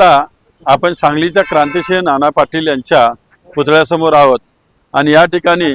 आत्ता आपण सांगलीच्या क्रांतिसिंह नाना पाटील यांच्या पुतळ्यासमोर आहोत. आणि या ठिकाणी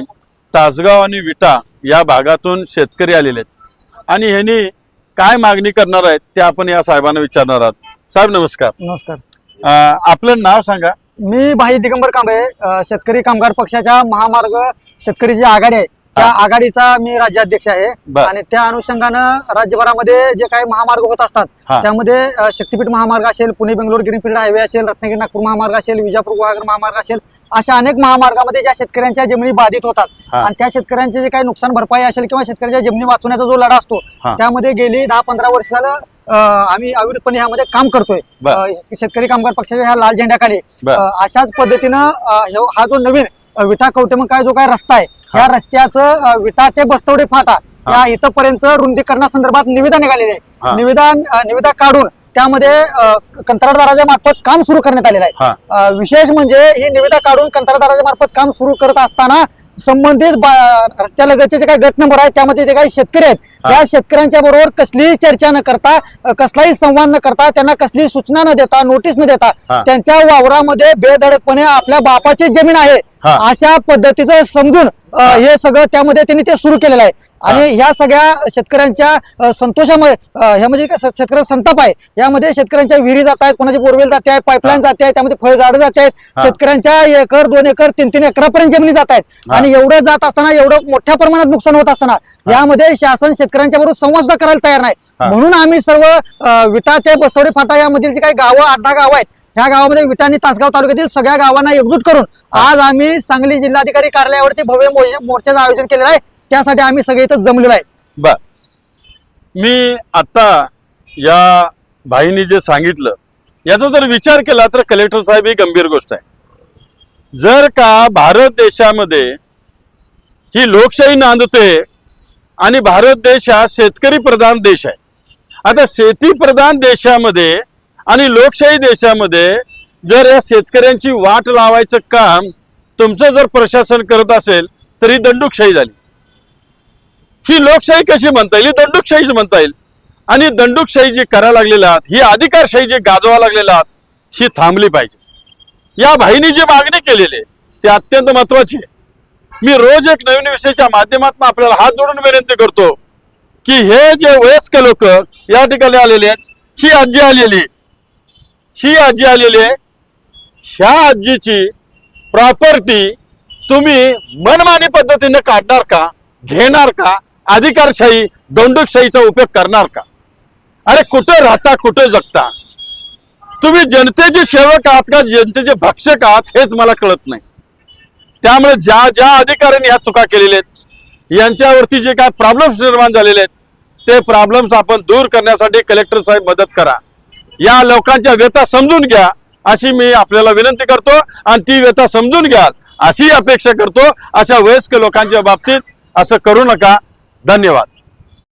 तासगाव आणि विटा या भागातून शेतकरी आलेले आहेत. आणि ह्यांनी काय मागणी करणार आहेत ते आपण या साहेबांना विचारणार आहोत. साहेब नमस्कार. नमस्कार. अं, आपलं नाव सांगा. मी भाई दिगंबर कांबळे अ, शेतकरी कामगार पक्षाच्या महामार्ग शेतकरी जी आघाडी आहे त्या. आघाडीचा मी राज्याध्यक्ष आहे. आणि त्या अनुषंगानं राज्यभरामध्ये जे काही महामार्ग होत असतात. त्यामध्ये शक्तीपीठ महामार्ग असेल पुणे बेंगलोर ग्रीनफील्ड हायवे असेल रत्नागिरी नागपूर महामार्ग असेल विजापूर गुहागर महामार्ग असेल अशा अनेक महामार्गामध्ये ज्या शेतकऱ्यांच्या जमिनी बाधित होतात. आणि त्या शेतकऱ्यांचे जे काही नुकसान भरपाई असेल किंवा शेतकऱ्याच्या जमिनी वाचवण्याचा जो लढा असतो. त्यामध्ये गेली दहा पंधरा वर्ष झालं आम्ही अविरतपणे ह्यामध्ये काम करतोय शेतकरी कामगार पक्षाच्या ह्या लाल झेंड्याखाली अशाच पद्धतीनं हा जो नवीन विटा कवटेमंग काय जो काय रस्ता आहे. या रस्त्याचं विटा ते बस्तवडे फाटा. या इथपर्यंत रुंदीकरणासंदर्भात निविदा निघालेली. आहे निविदा निविदा काढून त्यामध्ये कंत्राटदाराच्या मार्फत काम सुरू करण्यात आलेलं आहे विशेष म्हणजे ही निविदा काढून कंत्राटदाराच्या मार्फत काम सुरू करत असताना संबंधित रस्त्यालगतचे जे काही गट नंबर आहेत त्यामध्ये जे काही शेतकरी आहेत. त्या शेतकऱ्यांच्या बरोबर कसलीही चर्चा न करता कसलाही संवाद न करता त्यांना कसलीही सूचना न देता नोटीस न देता. त्यांच्या वावरामध्ये बेधडकपणे आपल्या बापाची जमीन आहे. अशा पद्धतीचं समजून हे सगळं त्यामध्ये त्यांनी ते सुरू केलेलं आहे आणि ह्या सगळ्या शेतकऱ्यांच्या संतोषामुळे ह्यामध्ये काय शेतकऱ्यांचा संताप आहे यामध्ये शेतकऱ्यांच्या विहिरी जात आहेत कोणाची बोरवेल जाते आहे पाईपलाईन जाते आहे त्यामध्ये फळझाडं जात आहेत. शेतकऱ्यांच्या एकर दोन एकर तीन तीन एकरापर्यंत जमिनी जात आहेत हा. आणि एवढं जात असताना एवढं मोठ्या प्रमाणात नुकसान होत असताना यामध्ये शासन शेतकऱ्यांच्या बरोबर संवाद सुद्धा करायला तयार. नाही. म्हणून आम्ही सर्व अ, विटा ते बस्तवडे फाटा यामधील जे काही गावं आठ दहा गावं आहेत ह्या गावामध्ये विटा आणि तासगाव तालुक्यातील सगळ्या गावांना एकजूट करून आज आम्ही सांगली जिल्हाधिकारी कार्यालयावरती भव्य मोर्चाचं आयोजन केलेलं आहे. त्यासाठी आम्ही सगळे इथं जमलेलो आहे. बर. मी आता या भाईनी जे सांगितलं याचा जर विचार केला तर कलेक्टर साहेब ही गंभीर गोष्ट आहे. जर का भारत देशामध्ये ही लोकशाही नांदते आणि भारत देश हा शेतकरी प्रधान देश आहे. आता शेती प्रधान देशामध्ये आणि लोकशाही देशामध्ये जर या शेतकऱ्यांची वाट लावायचं काम तुमचं जर प्रशासन करत असेल तर ही दंडुकशाही झाली. ही लोकशाही कशी म्हणता येईल? ही दंडुकशाहीच म्हणता येईल. आणि दंडुकशाही जी करायला लागलेल्या आहात ही अधिकारशाही जी गाजवा लागलेल्या आहात ही थांबली पाहिजे. या भाईनी जी मागणी केलेली आहे ती अत्यंत महत्वाची आहे. मी रोज एक नवीन विषयाच्या माध्यमातून आपल्याला हात जोडून विनंती करतो की हे जे वयस्क लोक या ठिकाणी आलेले आहेत ही आजी आलेली आहे. ही आजी आलेली आहे ह्या आजीची प्रॉपर्टी तुम्ही मनमानी पद्धतीने काढणार का घेणार का अधिकारशाही दोंडुकशाहीचा उपयोग करणार का अरे कुठं राहता कुठं जगता तुम्ही जनतेचे सेवक आहात का जनतेचे भक्षक आहात हेच मला कळत नाही त्यामुळे ज्या ज्या अधिकाऱ्यांनी ह्या चुका केलेल्या आहेत यांच्यावरती जे काय प्रॉब्लेम्स निर्माण झालेले आहेत ते प्रॉब्लेम्स आपण दूर करण्यासाठी कलेक्टर साहेब मदत करा. या लोकांच्या व्यथा समजून घ्या अशी मी आपल्याला विनंती करतो आणि ती व्यथा समजून घ्याल अशी अपेक्षा करतो अशा वयस्क लोकांच्या बाबतीत असं करू नका. धन्यवाद.